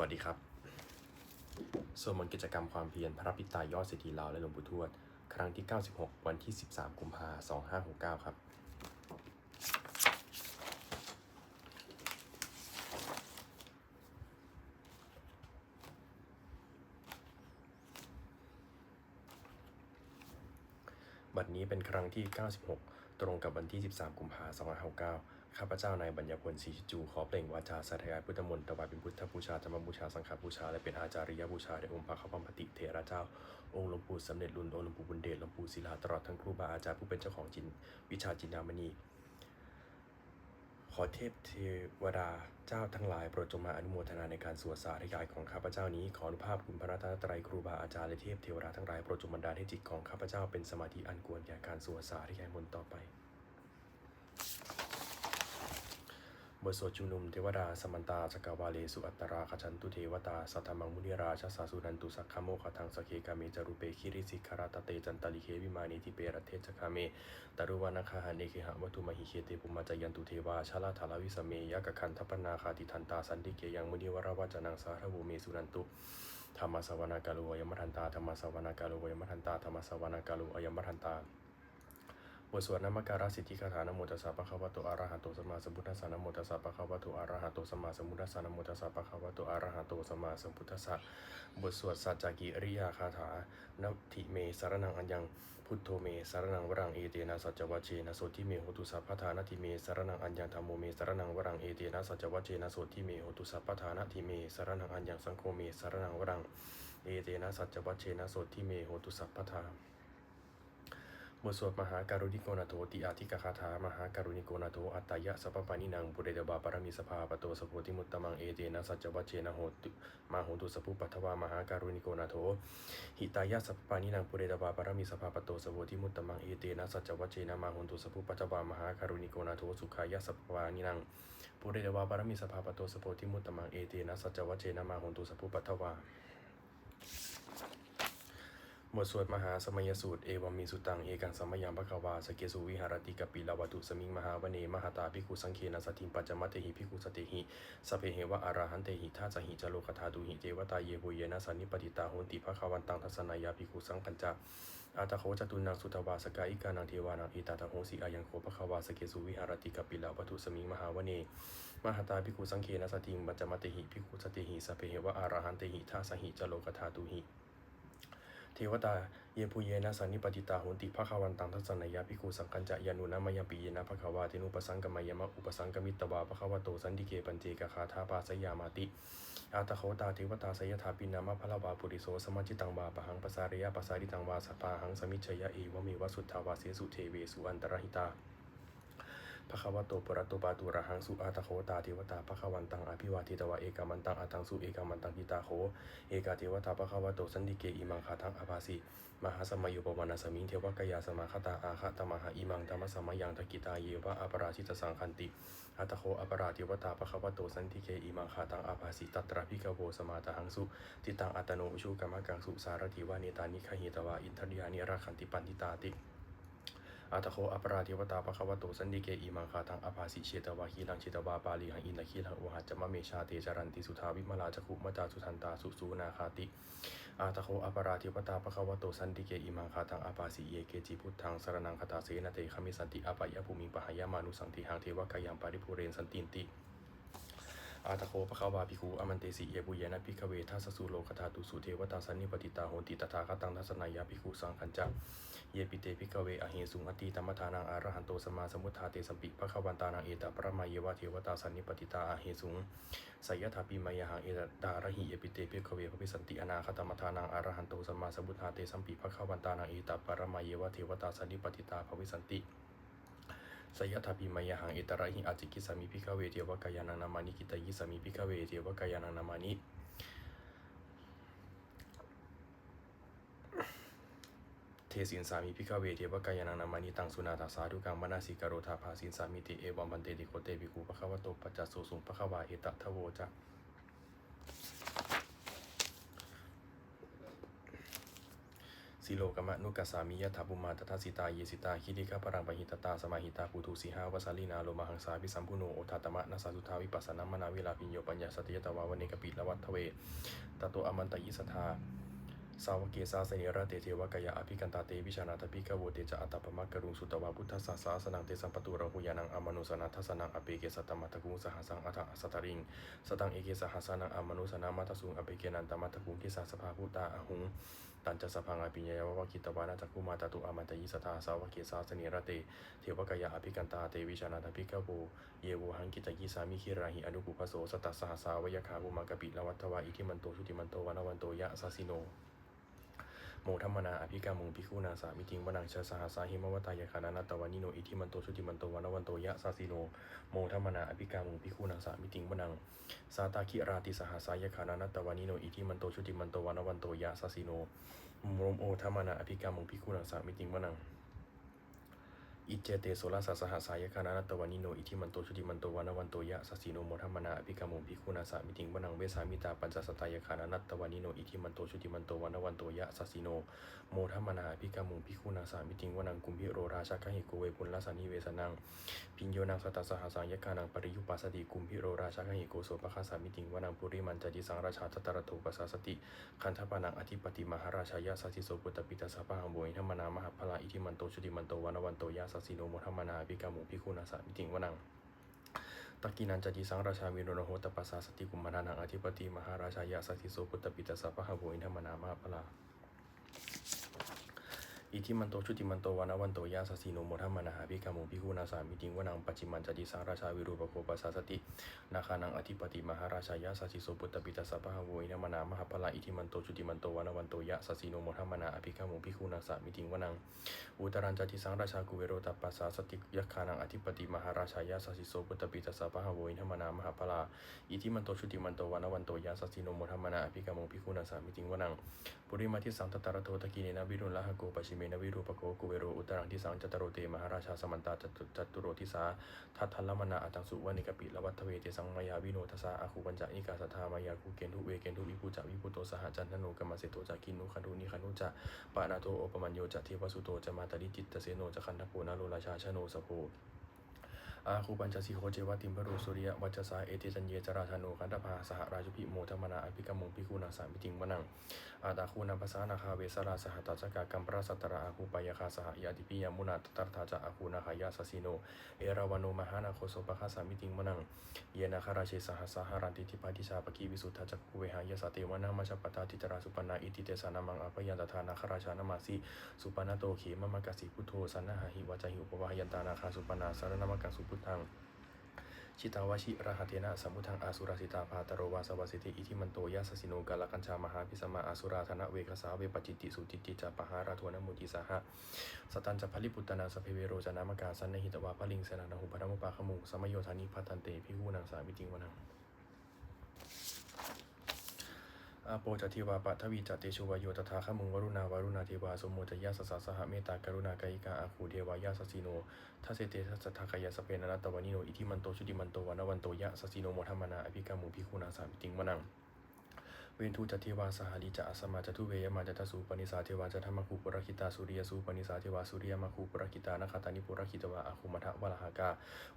วัสดีครับส่วนบนกิจกรรมความเพียรพระปิตายอดเศรษฐีลาวและหลวงปู่ทวด ครั้งที่ 96 วันที่ 13 กุมภาพันธ์2569 ครับ บัดนี้เป็นครั้งที่ 96 ตรงกับวันที่ 13 กุมภาพันธ์2569 ข้าพเจ้านายบัญญาพลศรีชิจู ขอเปล่งวาจาสาธยายพุทธมนต์ถวายเป็นพุทธบูชาธรรมบูชา สังฆบูชา และเป็นอาจาริยบูชาแด่องค์พระคัมติเถระเจ้า องค์หลวงปู่สำเร็จรุ่นองค์หลวงปู่บุญเดชหลวงปู่ศิลาตลอดทั้งครูบาอาจารย์ผู้เป็นเจ้าของจินวิชาจินดามณี ขอเทพเทวดาเจ้าทั้งหลายโปรดจงมาอนุโมทนาในการสวดสาธยายของข้าพเจ้านี้ ขออนุภาพคุณพระรัตนตรัยครูบาอาจารย์และเทพเทวดาทั้งหลายโปรดจงบันดาลให้จิตของข้าพเจ้าเป็นสมาธิอันควรแก่การสวดสาธยายมนต์ต่อไป บ ทสวดชุมนุมเทวดาสมันตาสกาวาเลสุอัตตราขจันตุเทวตาสัทธมังมุนิราชาสาสุนันตุสักขโมขทังสเคกาเมจารุเปคิริสิกขราตเตจันตลิเควิมานิทิเปรเทจคาเมตารุวานาคาหาเนเคหะวัตุมหิเคเตปุมาจายันตุเทวาชาลาธาลวิสเมยกะคันทัปนาคาติทันตาสันติเกยังมุนิวราวจนังสาระโวเมสุนันตุธรรมสวนากาโลอยมทันตาธรรมสวนากาโลอยมทันตาธรรมสวนากาโลอยมทันตา บทสวดนามการสิทธิคาถานโมตัสสะปะคะวะโตอะระหะโตสัมมาสัมพุทธัสสะนโมตัสสะปะคะวะโตอะระหะโตสัมมาสัมพุทธัสสะนโมตัสสะปะคะวะโตอะระหะโตสัมมาสัมพุทธัสสะบทสวดสัจจกิริยาคาถานัทิเมสารนังอัญญังพุทโธเมสารนังวรังเอเตนะสัจจวัชเชนะโสทิเมโหตุสัพพทานาทิเมสารนังอัญญังธรรมโมเมสารนังวรังเอเตนะสัจวัชเชนะโสทิเมโหตุสัพพทานาทิเมสารนังอัญญังสังโฆเมสารนังวรังเอเตนะสัจจวัชเชนะโสทิเมโหตุสัพพทา บทสวดมหาการุณิโกนาโทติอาทิกคาถามหาการุณิโกนาโทอัตตยะสัพพปานินังบุเรเดบาปรมิสภาปโตสโพธิมุตตมังเอเตนะสัจจวัชเชนะโหตุมาโหตุสพุปัทวามหาการุณิโกนาโทหิตายะสัพพปานินังบุเรเดบาปรมิสภาปโตสโพธิมุตตมังเอเตนะสัจจวัชเชนะมาโหตุสพุปัทวามหาการุณิโกนาโทสุขายะสัพพปานินังปุเรเดวาปรมิสภาปโตสโพธิมุตตมังเอเตนะสัจจวัชเชนะมาโหตุสพุปัทวา บทสวดมหาสมัยสูตร เอวัมมีสุตัง เอกังสมยังพะควาสเกสุวิหารติกปิลาวัตุสมิงมหาวเนมหาตาภิกขุสังเคนะสติมปัจจมัตเตหิภิกขุสติหิสเพเหวะอาราหันเตหิทัสสหิจโลกธาตุหิเจวตาเยโวเยนะสันนิปติตาโหนติภะควันตังทัสนายาภิกขุสังคัญจาอาตาโคจตุนังสุทวาสกาอิกานังเทวานังอิตาตโหสิอายังโคภะควาสเกสุวิหารติกปิลาวัตุสมิงมหาวเนมหาตาภิกขุสังเคนะสติมปัจจมัตเตหิภิกขุสติหิสเพเหวะอาราหันเตหิทัสสหิจโลกธาตุหิ เทวตาเยปุเยนะสันนิปติตาโหนติภะคะวันตังทัศนายาภิกขุสังคัญจะยานุนามายปีเยนะภะคะวาเทนุปสังกมายมะอุปสังกมิตตวาภะคะวะโตสันติเกปัญเจกคาถาปาสยามาติอาตโคตาเทวตาสยถาปินามะพะละวาปุริโสสมัจิตังวาปะหังปสาริยะปสาริตังวาสัพพาหังสมิชยะเอวะเมวสุทธาวาเสสุเทเวสุอันตรหิตา ภะคะวโตปรตโตปาตุระหังสุอาตโคตาเทวตาภะควันตังอภิวาทิตวะเอกามันตังอาตังสุเอกามันตังทิตาโคเอกาเทวตาภะคะวโตสันติเกอิมังคาทังอาภาสิมหาสมัยโยปวานาสมิงเทวกายาสมาคตาอาคตมหาอิมังธรรมสมัยยังตะกิตาเยวะอปราชิตสังคันติอัตโคอปราเทวตาภะคะวโตสันติเกอิมังคาทังอาภาสิตัตระพิกโวสมาตหังสุติตังอัตโนชุกรรมกังสุสารถิวาเนตานิคหิตวาอินทริยานิราคันติปันติตาติ อาตโคอปราธิวตาปะคะวะโตสันติเกอิมังคาทังอภาสิเชตวาคีลังเชตวาปาลีหังอินทคีลังโอหัจจมะเมชาเตจารันติสุทาวิมลาจักขุมจาสุทันตาสุสูนาคาติอาตโคอปราธิวตาปะคะวะโตสันติเกอิมังคาทังอภาสิเยเกจิพุทธังสรนังคตาเสนาเตคมิสันติอปายะภูมิปหายามานุสังติหังเทวกายังปาริภูเรนสันตินติ อาตโคภควาภิกขุอมันเตสิเยปุเยนะภิกเวทัสสุโลคธาตุสุเทวตาสันนิปติตาโหติตถาคตังทัสนายาภิกขุสังคัญจักเยปิเตภิกเวอเหสุงอติธรรมทานังอารหันโตสมาสมุทธาเตสัมปิภควันตานังเอตาปรมาเยวะเทวตาสันนิปติตาอเหสุงสยถาปิมายหังเอตตาระหิเยปิเตภิกเวภพิสันติอนาคตมทานังอารหันโตสมาสมุทธาเตสัมปิภควันตานังเอตาปรมาเยวะเทวตาสันนิปติตาภวิสันติ สยทัพิมายหังเอตระหิอาจิกิสามิพิกเวเทวกายานังนามานิกิตายิสามิพิกเวเทวกายานังนามานิเทสินสามิพิกเวเทวกายานังนามานิตังสุนาตาสาธุกังมนาสิกโรธาภาสินสามิติเอวัมบันเตติโคเตปิคูปะคะวะโตปัจจสุสุงปะคะวาเอตทะโวจะ สิโลกมะนุกัสสามิยะถาบุมาตถาสิตาเยสิตาคิริกะปรังปหิตตาสมาหิตาปุถุสีหาวสาลีนาโลมาหังสาพิสัมพุโนโอทัตมะนาสาสุทาวิปัสสนามนาวิลาพิญโยปัญญาสติยตวาวเนกปิละวัตทเวตโตอมันตยิสทาสาวกเกสาสเนระเตเทวกายะอภิกันตาเตวิชานาทปิกะโวเตจะอัตตปมะกรุงสุตวาพุทธสสาสนังเตสัมปตุระหุยานังอมนุสนาทัสนังอเปเกสตตมัตตกุงสหสังอัฏฐสัตริงสตังเอเกสหัสนังอมนุสนามัตสุงอเปเกนันตมัตตกุงเกสาสภาพุตาอหุง ตันจะสพังอภิญญาวะกิตวานาจักคุมาตตุอามันตยิสตาสาวกเกสาสเนรเตเทวกายาอภิกันตาเตวิชานาทพิกะโวเยโวหังกิตยิสามิคิราหิอนุปุพโสสตัสสหสาวยคาบุมากปิละวัตวาอิทิมันโตชุติมันโตวานวันโตยะสาสิโน โมทัมมนาอภิกามุงพิคูนาสามิจิงวนังชาสหสาหิมวตายคานานัตวานิโนอิทิมันโตชุติมันโตวันวันโตยะสาสิโนโมทัมมนาอภิกามุงพิคูนาสามิจิงวนังสาตาคิราติสหสายคานานัตวานิโนอิทิมันโตชุติมันโตวันวันโตยะสาสิโนโมโมทัมมนาอภิกามุงพิคูนาสามิจิงวนัง อิเจเตโสลาสัสหสายคานานตวานิโน อิทิมันโตชุติมันโตวานวันโตยะสัสสิโนโมทัมนาอภิกามุงพิคูนาสามิติงวนังเวสามิตาปัญจสตายคานานตวานิโน อิทิมันโตชุติมันโตวานวันโตยะสัสสิโนโมทัมนาอภิกามุงพิคูนาสามิติงวนังกุมพิโรราชาคหิโกเวปุลลาสานิเวสนังพิญโยนังสตัสสหสายคานังปริยุปัสสติกุมพิโรราชาคหิโกโสปะคาสามิติงวนังปุริมันจติสังราชาตตระโทปัสสาสติคันธปานังอธิปติมหาราชายะสัสิโสปุตตปิตาสัพพะหังโวยทัมมนามหาพลาอิทิมันโตชุติมันโตวานวันโตยะสสสิโนโมทัมมนาอภิกามุพิคุณาสามิติงวนังตะกินันจติสังราชาวิโนโนโหตปัสสาสติกุมารานังอธิปติมหาราชายาสัสสิโสพุตตปิตาสัพพะหะโวอินทมนามาพลา อิทิมันโตชุติมันโตวานาวันโตยาสสีโนโมทัมมนาหาภิกามุพิคูนาสามิติงวนังปัจจิมันจติสังราชาวิรูปโคปัสสสตินาคานังอธิปติมหาราชายาสสิโสปุตตปิตาสัพพะหะโวินทมนามหาพลาอิทิมันโตชุติมันโตวานาวันโตยะสสีโนโมทัมมนาอภิกามุพิคูนาสามิติงวนังอุตรันจติสังราชากุเวโรตัปปัสสสติยัคานังอธิปติมหาราชายาสสิโสปุตตปิตาสัพพะหะโวินทมนามหาพลาอิทิมันโตชุติมันโตวานาวันโตยาสสีโนโมทัมมนาอภิกามุพิคูนาสามิติงวนังปุริมาทิสังตตระโทตะกีเนนะวิรุณละหะโกปชิเมนะวิรูปโกกุเวโรอุตรังทิสังจตโรเตมหาราชาสมันตาจตุจตุโรทิสาทัตทัลมนาอัตังสุวานิกปิละวัตเวเตสังมายาวิโนทสาอาคูปัญจนิกาสทามายาคูเกนทุเวเกนทุวิปุจาวิปุโตสหจันทโนกรรมเสโตจากินุคันธุนิคันธุจะปานาโตโอปมัญโยจะเทวสุโตจะมาตริจิตตเสโนจะคันทโพนาโลราชาชโนสโพ อาคูปัญจสีโคเจวติมพโรสุริยวัจสาเอเตจันเยจราชานุคันธภาสหราชุพิโมธรรมนาอภิกรรมุงพิคูนาสามิติงวนังอาตาคูนาภาษานาคาเวสราสหตัจกากัมปราสัตระอาคูปายคาสหยาติปิยมุนาตตรธาจะอาคูนาคายาสสิโน เอราวันโนมหานาโคโสปะคาสามิติงวนัง เยนาคาราเชสหสหรันติทิปาทิชาปกีวิสุทธาจักคุเวหายาสเตวนามาชปตาทิจราสุปนาอิติเตสานามังอภยันตทานาคาราชานามาสีสุปนาโตเขมมะกสิพุทโธสันนาหาหิวาจหิอุปวายันตานาคาสุปนาสารนามกัสุพุทธังชิตาวชิรหัเทนะสมุทังอาสุราสิตาภาตโรวาสวัสิติอิทิมันโตยาสสิโนกาลกัญชามหาพิสมาอาสุราธนะเวกสาเวปจิติสุจิติจาปหาราทวนมุติสาหะสตันจะพลิปุตนาสเพเวโรจนามกาสันนหิตวาพลิงเสนานาหุปนมุปาขมุสมโยธานิพัตันเตพิหูนังสามิติงวนัง อาโปจติวาปะทวีจติชุวายโยตถาขมุงวรุณาวารุณาเทวาสมโมจยาสสะสหเมตตากรุณากายิกาอาคูเทวายาสสีโนทัสเสเตทัสสะทากายาสเปนนัตตวานิโนอิทิมันโตชุติมันโตวานวันโตยะสสีโนโมทัมมนาอภิกามุภิคุณาสามิติงมนัง เวนทูจเทวาสหลิจะอสมาจตุเวยมาจตสูปนิสาเทวาจธรรมคูปรคิตาสุริยสูปนิสาเทวาสุริยมาคูปรคิตานคาตานิปุรคิตวาอาคุมทะวะลหากา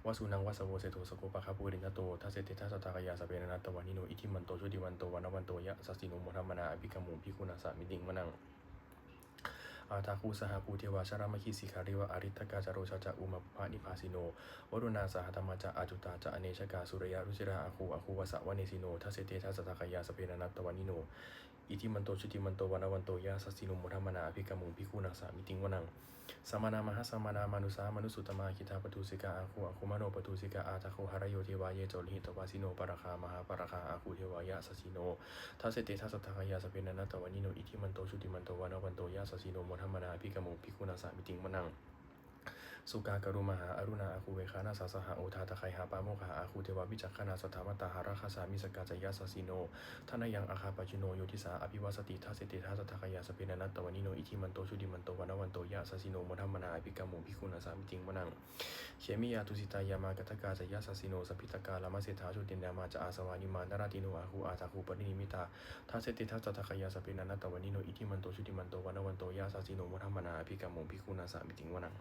วสุนังวสโวเสโตสโกปะคาปุรินโตทัสเสติทัสตากายาสเปนนัตตวานิโนอิทิมันโตชุดิวันโตวานวันโตยะสสิโนโมทัมมนาอภิกามุภิคุณาสามิติงมนังาทาคูสหคูเทวาชารามคีสิคาริวะอริทกาจาโรชาจาอุมาภานิพาสิโนวรุณาสหธรรมจาอาจุตาจาอเนชกาสุรยารุจิราอาคูอาคูวสะวเนสิโนทัสเสเตทัสตะทากายาสเปนนัตตวานิโน อิทิมันโตชุติมันโตวานวันโตยาสสินุมุทัมมนาภิกมุงพิคูนาสามิติงวนังสมานามหาสมานามานุสามนุสุตมาคิทาปทุสิกาอาคูอาคูมโนปทุสิกาอาตาโคหารโยเทวาเยโจลิหิตวาสิโนประคามหาประคาอาคูเทวายะสสิโนทัสเสเตทัสสะทากายาสเปนนัตตวานิโนอิทิมันโตชุติมันโตวานวันโตยาสสิโนมุทัมมนาภิกมุงพิคูนาสามิติงวนัง สุกากรุมหาอรุณาอาคูเวคานาสาสหะโอทาตะไคหาปาโมคหาอาคูเทวาวิจักขณาสถามตาหาราคาสามิสกาจยาสสิโนทานายังอาคาปจิโนโยทิสาอภิวาสติทาเตทาสทากายาสเปนันตวานิโนอิทิมันโตชุดิมันโตวันวันโตยะสสิโนโมทัมมนาอภิกามุภิกุณาสามิจิงวนังเขมิยาตุสิตายามากตกาจยาสสิโนสพิตกาลามาเสธาชุตินดามาจะอาสวานิมานราติโนอาคูอาตาคูปนิมิตาทาเตทาสทากายาสเปนันตวานิโนอิทิมันโตชุดิมันโตวันวันโตยะสสิโนมทัมมนาอภิกามุภิกุณาสามิจิงวนัง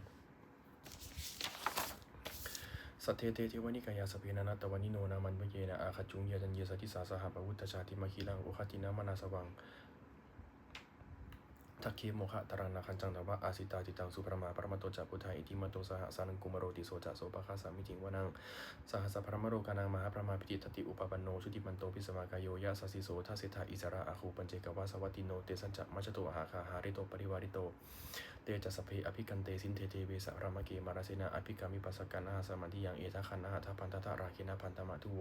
สัทเทเตเทวนิกายาสเพนานัตตวานิโนนามันเยนะอาคจุงเยจันเยสติสาสหปวุตชาติมคีลังโอคตินามนาสวังทักเคโมคะตรังนาคันจังตวะอาสิตาติตังสุปรมาปรมโตจัพุทธาอิติมโตสหสานังกุมโรติโสจะโสปะคาสามิจิงวนังสหสพรมโรกานังมหาพระมาพิติตติอุปปันโนชุติมันโตปิสมากายโยยะสสสิโสทัสสิทาอิสระอาคูปัญเจกวาสวัตติโนเตสัญจะมัจจโตอาหาคาหาริโตปริวาริโต เตจะสเพอภิกันเตสินเทเทเวสะรามเกมาราเสนาอภิกามิปัสสกันนาสมาธิยังเอทะคันนาทพันตตะราคินาพันตมะทุโว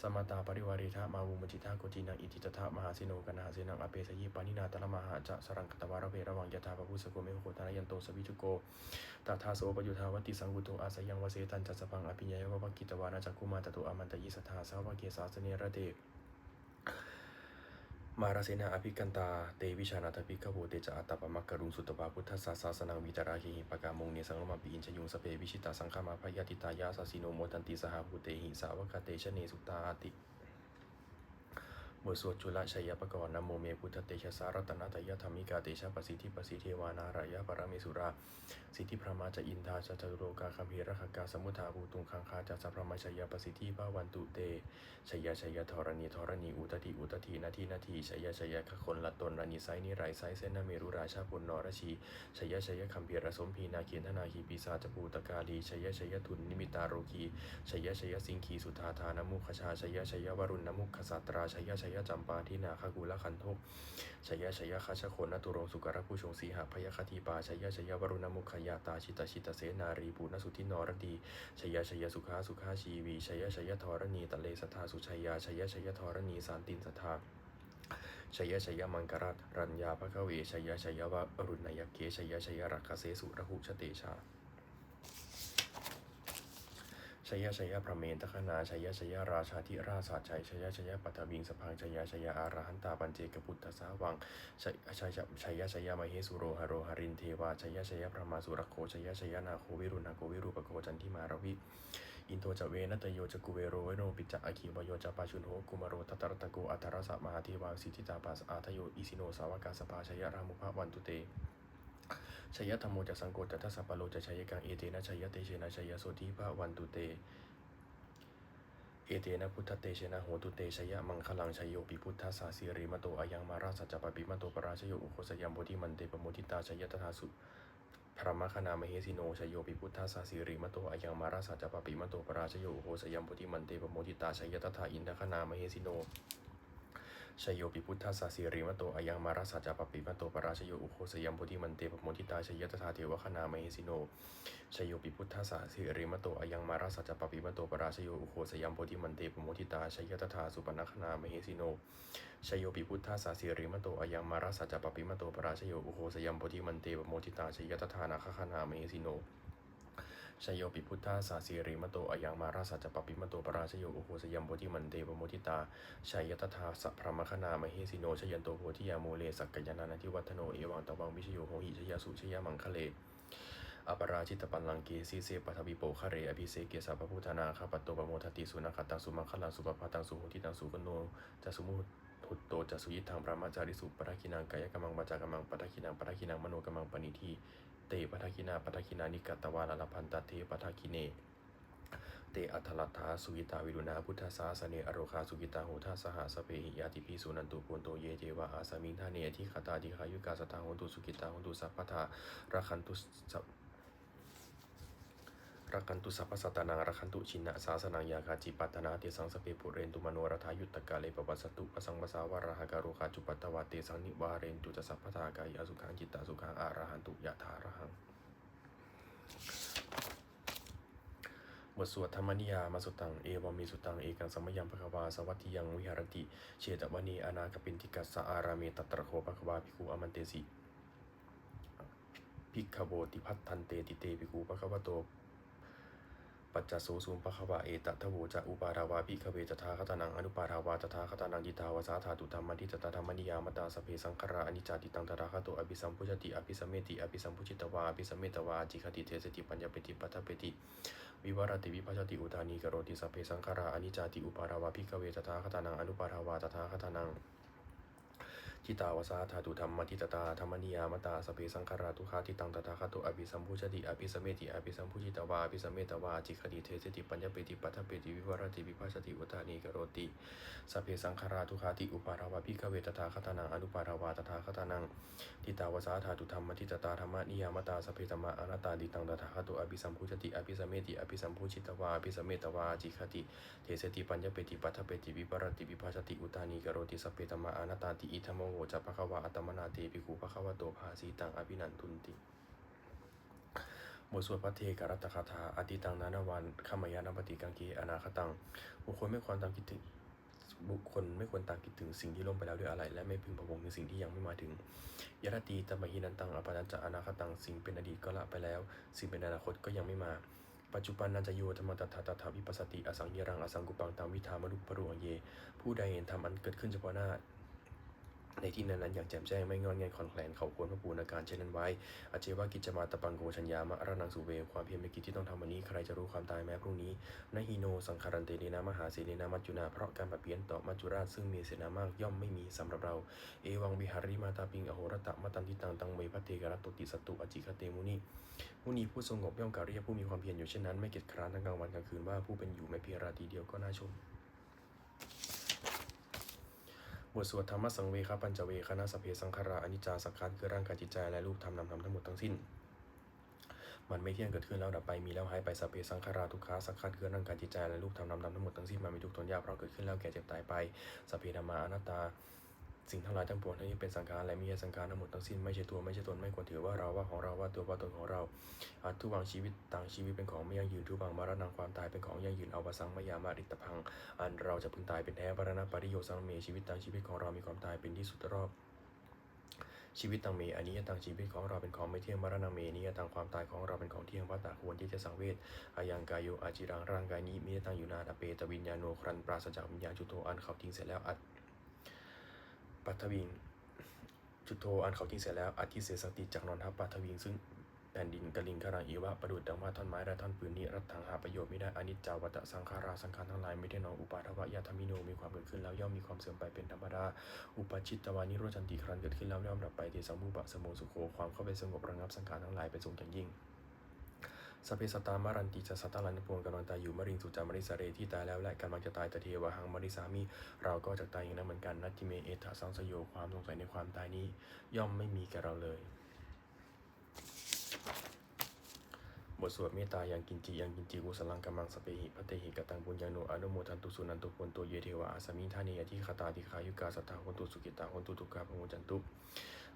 สมตาปริวาริทะมาวุมจิทาโกจินังอิติตถะมหาสิโนกนาเสนังอเปสยิปานินาตละมหาจะสรังกตวารเวระวังยถาปพุสโกเมโหตายันโตสวิจุโกตถาโสปยุทธาวติสังกุโตอาสยังวเสตันจัสสพังอภิญญยวะกิตวานาจักคุมาตโตอมันตยิสทาสาวะเกสาสเนระเต มาราเสนาอภิกันตา เตวิชานาทภิกขโวเตจะอัตตปมักกรุงสุตวาพุทธศาสาสนังวิตาราหิปกามงเนสังรมาปีอินชยุงสเปวิชิตาสังฆามาพยาติตายาสสิโนโมตันติสหภูเตหิสาวกเตชเนสุตาติ บทสวดจุลชัยปกรณ์นโมเมพุทธเตชะสารตนาตยธรรมิกาเตชะปสิทธิปสิเทวานารายะปรมิสุรา สิทธิพระมาจะอินทาจะจตุโรกาคัมภีรคกาสมุทาภูตุงคังคาจะสัพพมชยปสิทธิภาวันตุเตชยชยธรณีธรณีอุตติอุตตินาทีนาทีชยชยขคนละตนรณีไซนิไรไซเซนเมรุราชาปุณนรชีชยชยคัมภีรสมพีนาเคียนธนาคีปีศาจปูตกาลีชยชยทุนนิมิตาโรคีชยชยสิงคีสุธาธานมุขชาชยชยวรุณนมุขสัตราชยชยยะจำปาทินาคากุลคันทุกชัยะชัยะคาชโคนตุรงสุกรผู้ชงสีหพยคติปาชัยะชัยะวรุณมุขยาตาชิตชิตเสนารีปุณสุทินรดีชัยะชัยะสุขาสุขาชีวีชัยะชัยะธรณีตะเลสทธาสุชัยาชยะชัยะธรณีสานตินสทธาชัยชัยมังกรัตรัญญาภคเวชัยชัยวรุณยเกชัยชัยรักเสสุระหุชเตชา ชยชยพระเมนตคณาชยชยราชาธิราชาชัยชยชยปัทวิงสพังชยชยอาราหันตาปัญเจกพุทธสาวังชยชยชยชยมเหสุโรหโรหรินเทวาชยชยพระมาสุรโคชยชยนาโควิรุณาโควิรูปโคจันทิมารวิอินโทจเวนัตโยจกุเวโรเวโนปิจจะอาคีวโยจปาชุนโหกุมารโรทัตตรตะโกอัทรสะมหาเทวาสิทธิตาปัสอาทโยอิสิโนสาวกาสภาชยรามุภาวันตุเต ชยธรรมโมจะสังโกตทัสสะปโลจะชยกังเอเตนะชยเตเชนะชยโสทิภาวันตุเต เอเตนะพุทธเตเชนะโหตุเตชยมังคลังชยโยปิพุทธาสาสีริมโตอายังมาราสัจจปปิมโตปราชโยอุโคสยามโพธิมันเตปโมทิตาชยตถาสุพระมคณามเหสิโนชยโยปิพุทธาสาสีริมโตอายังมาราสัจปปิมโตปราชโยอุโคสยามโพธิมันเตปโมทิตาชยตถาอินทคณามเหสิโน ชยโยปิพุทธาสาสีริมโตอายังมาราสัจจปปิมโตปราชโยอุโคสยามโพธิมันเตปโมทิตาชยตถาเทวคณามเหสิโนชยโยปิพุทธาสาสิริมโตอายังมาราสัจจปปิมโตปราชโยอุโคสยามโพธิมันเตปโมทิตาชยตถาสุปนคณามเหสิโนชยโยปิพุทธาสาสิริมโตอายังมาราสัจจปปิมโตปราชโยอุโคสยามโพธิมันเตปโมทิตาชยตถานาคคณามเหสิโน ชยโยปิพุทธาสาสีริมโตอยังมาราสัจจปปิมโตปราชโยอุโคสยามโพธิมันเตปโมทิตาชัยตถาสัพพรมคณามเหสิโนชยันโตโพธิยาโมเลสักกยานานาทิวัฒโนเอวังตวังวิชโยโหหิชยาสุชยามังคะเลอปราชิตปัลลังเกสีเสปทวิโปคะเรอภิเสเกสัพพุทธนาคาปตโตปโมทติสุนัขตังสุมังคลังสุปปาตังสุโหติตังสุกโนจะสุมุหุตโตจะสุยิทังพระมาจาริสุปทคินังกายกมังวาจากรรมังปทคินังปทคินังมโนกมังปณิที เตปัทคินาปัทคินานิกตวาลลพันตเทปัทคิเนเตอัทลัทธาสุกิตาวิรุณาพุทธาสาสเนอโรคาสุกิตาโหทาสหสเปหิยาติปิสุนันตุปุนโตเยเทวะอาสามิงทาเนอธิคตาดิคายุกาสตาโหตุสุกิตาโหตุสัพพทาราคันตุสัพรักันตุสัพพสัตตานังรักันตุชินะสาสนังยาคาจิปัตนาเตสังสเปปุเรนตุมโนรทายุตตกาเลปวัสสตุปสังวสาวารหะการุคาจุปัตตวาเตสังนิวาเรนตุจะสัพพทากายาสุขังจิตตาสุขังอารหันตุยะถารห บ ทสวดธรรมนิยามาสุตัง เอวามีสุตัง เอกังสมยังภควาสวัตติยังวิหารติ เชตวณีอนาคปินติกัสสะอาราเมตัตตระโคภควาภิกขุอมันเตสิภิกขโวติพัทธันเตติเตภิกขุปะคะวโต ปัจจโสสุมปะคะวะเอตทะโวจะอุปาราวาภิกขเวจทาคตนังอนุปาราวาตถาคตนังยิตาวสาธาตุธรรมนิจตธรรมนิยามตาสเพสังขารอนิจจติตังตถาคตโตอภิสัมพุชติอภิสัมเมติอภิสัมพุชิตวาอภิสัมเมตวาจิคติเทสติปัญญาเปติปัฏฐเปติวิวารติวิภัชติอุทานีกโรติสเพสังขาราอนิจจติอุปาราวาภิกขเวตถาคตานังอนุปาราวาตถาคตานัง ทิตาวสาธาตุธรรมทิตตาธรรมนิยามตาสเพสังขาราทุกขาทิตังตถาคตโตอภิสัมพุชติอภิสเมติอภิสัมพุจิตวาอภิสัมเมตวาจิคติเทสติปัญญาเปติปัฏฐเปติวิวรติวิภัชติอุทานีกโรติสเพสังขาราทุกขาติอุปาราวาภิกเวตถาคตานังอนุปาราวาตถาคตานังทิตาวสาธาตุธรรมทิตตาธรรมนิยามตาสเพธรรมะอนัตตาดิตังตถาคตโตอภิสัมพุชติอภิสเมติอภิสัมพุชิตวาอภิสัมเมตวาจิคติเทสติปัญญเปติปัฏฐเปติวิปรติวิภาชติอุตานีกโรติสเพธรรมะอนัตตาติอิธรรมโวจะภะควะอัตมนาเตปิกุภะคะวะโตภาสีตังอภินันทุนติบทสวดพระเทกรัตคาถาอติตังนานาวันขมายานปฏิกังเกอนาคตัง บุคคลไม่ควรตามคิดถึงบุคคลไม่ควรตามคิดถึงสิ่งที่ล่วงไปแล้วด้วยอะไร และไม่พึงพะวงในสิ่งที่ยังไม่มาถึงยรตีตมหินันตังอปานัญจะอนาคตังสิ่งเป็นอดีตก็ละไปแล้ว สิ่งเป็นอนาคตก็ยังไม่มา ปัจจุบันนันจะโยธรรมตัทธาตถาวิปัสสติอสังเยรังอสังกุปังตามวิธามรุปปรุงเย ผู้ใดเห็นธรรมอันเกิดขึ้นเฉพาะหน้า ในที่นั้นนั้นอย่างแจ่มแจ้งไม่งอนแงนคลอนแคลนเขาควรพระปูนอาการเช่นนั้นไว้อาเจวากิจมาตะปังโกชัญญามะระนังสุเว ความเพียรเป็นกิจที่ต้องทำวันนี้ ใครจะรู้ความตายแม้พรุ่งนี้นหิโนสังคารันเตเนนามหาเสเนนามัจจุนาเพราะการปรเปลี่ยนต่อมัจจุราชซึ่งมีเสนามากย่อมไม่มีสำหรับเรา เอวังวิหาริมาตาปิงอโหรตะมาตันติตังตังเมพัตเตกรัตตติสตุอจิคเตมุนีมุนีผู้สงบย่อมการเรียกผู้มีความเพียรอยู่เช่นนั้นไม่เกียจคร้านทั้งกลางวันกลางคืนว่าผู้เป็นอยู่ไม่เพียงราตีเดียวก็น่าชม บทสวดธรรมสังเวคปัญจเวคณะสเพสังขาราอนิจจาสังขารคือร่างกายจิตใจและรูปธรรมนามธรรมทั้งหมดทั้งสิ้น มันไม่เที่ยงเกิดขึ้นแล้วดับไปมีแล้วหายไปสัพเพสังขาราทุกขาสังขารคือร่างกายจิตใจและรูปธรรมนามธรรมทั้งหมดทั้งสิ้นมันมีทุกทนยากเพราะเกิดขึ้นแล้วแก่เจ็บตายไปสัพเพธรรมาอนัตตา สิ่งทั้งหลายทั้งปวงทั้งนี้เป็นสังขารและมีสังขารทั้งหมดทั้งสิ้นไม่ใช่ตัวไม่ใช่ตนไม่ควรถือว่าเราว่าของเราว่าตัวว่าตนของเราอาจทุกวางชีวิตต่างชีวิตเป็นของไม่ยั่งยืนทุกวางมรณะความตายเป็นของยั่งยืนเอาวสังมายามาริตพัง อันเราจะพึงตายเป็นแท้วรณะปริโยสังเมชีวิตต่างชีวิตของเรามีความตายเป็นที่สุดรอบชีวิตต่างเมอันนี้ต่างชีวิตของเราเป็นของไม่เที่ยงมรณะเมนี้ต่างความตายของเราเป็นของเที่ยงวัตตะควรที่จะสังเวชอายังกายโยอาจิรังร่างกายนี้มีตั้งอยู่นานอเปตวิญญาโนครันปราศจากวิญญาณจุโตอันเขาทิ้งเสร็จแล้วอัด ปัทวิง จุดโทอันเขาทิ้งเสร็จแล้วอธิเสสติจากนอนทัพปัทวิง ซึ่งแผ่นดินกลิงขรังอีวะประดุดดังว่าท่อนไม้และท่อนปืนนี้รัตถังหาประโยชน์ไม่ได้อนิจจาวัตสังขาราสังขารทั้งหลายไม่ได้นองอุปาทวะยาธมิโนมีความเกิดขึ้นแล้วย่อมมีความเสื่อมไปเป็นธรรมดาอุปชิตตวานิโรจันติครันเกิดขึ้นแล้วย่อมดับไปเทสัมมุปะสมโมสุโขความเข้าไปสงบระงับสังขารทั้งหลายเป็นทรงอย่างยิ่ง สเพสตามารันติจะสัตาลันปวงกำลังตายอยู่มริงสุจามริสาเรที่ตายแล้วและกำลังจะตายแต่เทวหังมริสามี เราก็จะตายอย่างนั้นเหมือนกันนัตติเมเอถาสังสโยความสงสัยในความตายนี้ ย่อมไม่มีแก่เราเลย บทสวดเมตตายังกินจิยังกินจิกุสลังกัมังสเปหิพระเตหิกตังบุญญาโนอนุโมทันตุสุนันตุปนตัวเยเทวะอาสมิทานิยทิคตาติขายุกาสัทธาหนตุสุกิตาหนตุทุกขาปะโมจันตุมาตาปิตาสุกิตาตาปะโมจันตุสพเพยติกาโมจันตุสพเพอายกาสุกิตาหนตุทุกขาปะโมจันตุสุกิตาหนตุทุกขาปะโมจันตุสพเพอาจาริอุปชายาสุกิตาหนตุทุกขาปะโมจันตุ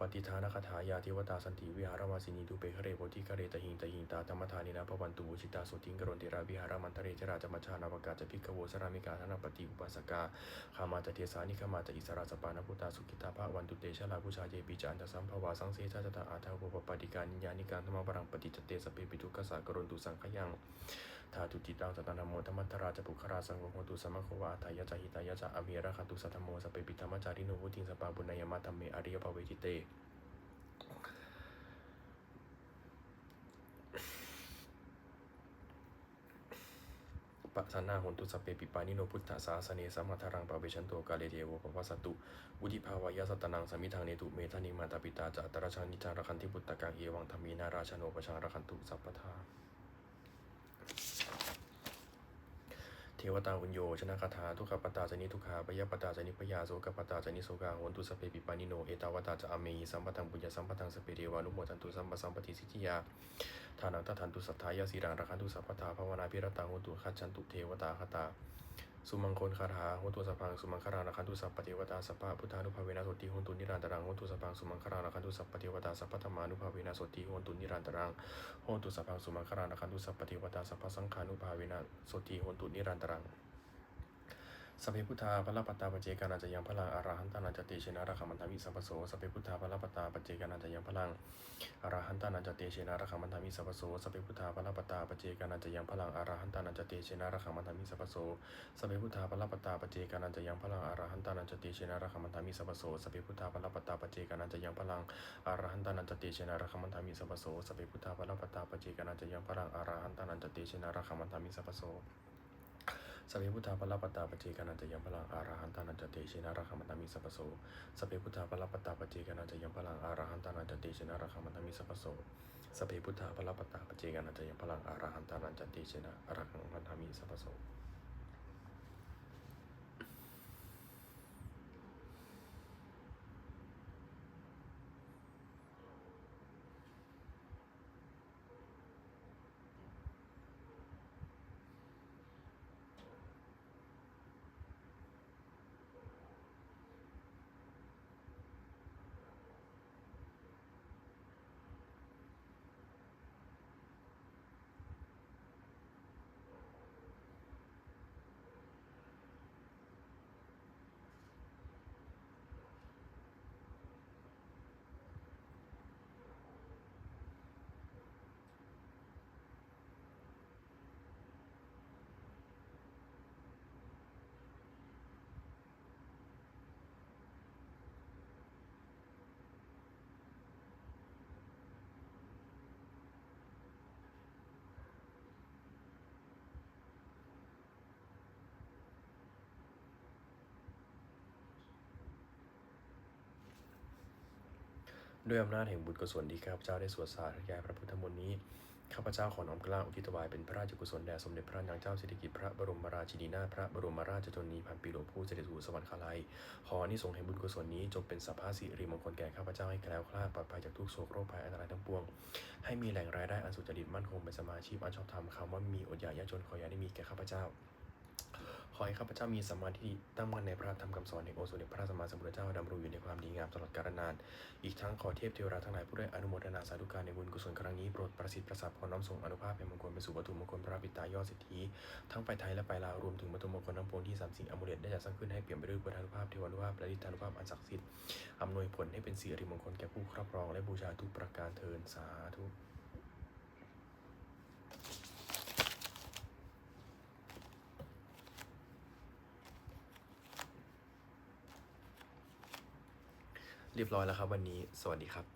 ปฏิทานคาถายาเทวตาสันติวิหารมาสินีดูเปคเรโพธิคเรตหิงตหิาธรรมทานินาภวันตุวุชิตาสุติงกรณติราวิหารมันทะเรจราจมัชชานาวกาจะพิกโวสรามิกาธนปฏิอุปาสกาขามาจะเทสานิขามาจะอิสราสปานพุตาสุกิตาภาวันตุเตชะลาผู้ชาเยปิจานตสัมภวาสังเสชาจตาอาทาวุปปฏิการิญานิการธรรมปรังปฏิจเตสเปปิทุกขสากรณตุสังขยังธาตุจิตังสตานโมธรรมัทราจะปุคราสังโฆโหตุสัมมโควาทายะจหิตายะจะอเมีระคตุสัทโมสเปปิธรรมจาริโนวุติงสปาบุญญามาธรรมเมอริยภเวจิเต ปะสันนาหนตุสเปปิปานิโนพุทธสาสเนสัมมาทารังปะเวชันโตกาเลเทโวปะวัสตุวุธิภาวายะสตนังสมิทังเนตุเมธานิมาตาปิตาจัตระชานิจารคันทิพุตตะกังเอวังธรรมีนาราชโนปชารคันตุสัพพทา เทวตาอุญโยชนะคาถาทุกขปตาจนิทุกขาปยปตาจนิปยาโสกปตาจนิโสกาโหนตุสเปปิปานิโนเอตาวตาจะอเมหิสัมปทังปุญญสัมปทังสเปเดวานุโมทันตุสัมปสัมปติสิทธิยาทานังตทันตุสัทธายาสีรังรักันตุสัพพทาภาวนาพิรตังโหนตุขัจฉันตุเทวตาคตา สุมังคลคาถาหนตุสัพพังสุมังคารานคันตุสัพปฏิวตาสัพพะพุทธานุภาเวนะสติโหนตุนิรันตรังหนตุสัพพังสุมังคารานคันตุสัพปฏิวตาสัพพธรรมานุภาเวนะสติโหนตุนิรันตรังหนตุสัพพังสุมังคารานคันตุสัพปฏิวตาสัพพสังขานุภาเวนะสติโหนตุนิรันตรัง สัพเพพุทธาพระปตตาปเจกานันจะยังพลังอรหันตานันจะเชนะระคัมันทามิสัพพโสสัพเพพุทธาพระปตตาปเจกานันจะยังพลังอรหันตานันจะเชนะระคัมันทามิสัพพโสสัพเพพุทธาพระปตตาปเจกานันจะยังพลังอรหันตานันจะเชนะระคัมันทามิสัพพโสสัพเพพุทธาพระปตตาปเจกานันจะยังพลังอรหันตานันจะเชนะระคัมันทามิสัพพโสสัพเพพุทธาพระปตตาปเจกานันจะยังพลังอรหันตานันจะเตชนะระคัมันทามิสัพพโสสพเพพุทธาพระปตาปเจกานันจยังพลังอรหันตานันจะเชนะระคัมันทามิสัพพโส สัพเพพุทธาปะลปตตาปจิกานันจะยังพลังอาราหันตานันจติชินาราคามันตามิสัพโสสัพเพพุทธาปะลปตตาปจิกานันจะยังพลังอาราหันตานันจติชินาราคามันตามิสัพโสสัพเพพุทธาปะลปตตาปจิกานันจะยังพลังอาราหันตานันจติชินาราคามันตามิสัพพโส ด้วยอำนาจแห่งบุญกุศลที่ข้าพเจ้าได้สวดสาธยายพระพุทธมนต์นี้ข้าพเจ้าขอน้อมกล้าอุทิศถวายเป็นพระราชกุศลแด่สมเด็จพระนางเจ้าสิริกิติ์พระบรมราชินีนาถพระบรมราชชนนีพันปีหลวงผู้เสด็จสู่สวรรคาลัยขออนิสงส์แห่งบุญกุศลนี้จงเป็นสัพพะสิริมงคลแก่ข้าพเจ้าให้แคล้วคลาดปลอดภัยจากทุกโศกโรคภัยอันตรายทั้งปวง ให้มีแหล่งรายได้อันสุจริตมั่นคงเป็นสมาชีพอันชอบธรรมคำว่ามีอดอยากยากจนขออย่าได้มีแก่ข้าพเจ้า ขอให้ข้าพเจ้ามีสมาธิตั้งมั่นในพระธรรมคำสอนแห่งองค์สมเด็จพระสัมมาสัมพุทธเจ้าดำรงอยู่ในความดีงามตลอดกาลนาน อีกทั้งขอเทพเทวราทั้งหลายผู้ได้อนุโมทนาสาธุการในบุญกุศลครั้งนี้โปรดประสิทธิ์ประสาทพรน้อมส่งอนุภาพแห่งมงคลไปสู่วัตถุมงคลพระบิดายอดสิทธิทั้งไปไทยและไปลาวรวมถึงวัตถุมงคลทั้งปวงที่สามสิ่งอมุเลตได้จัดสร้างขึ้นให้เปลี่ยนไปด้วยพุทธานุภาพเทวานุภาพและฤทธานุภาพอันศักดิ์สิทธิ์อำนวยผลให้เป็นสิริมงคลแก่ผู้ครอบครองและบูชาทุกประการเทินสาธุ เรียบร้อยแล้วครับวันนี้ สวัสดีครับ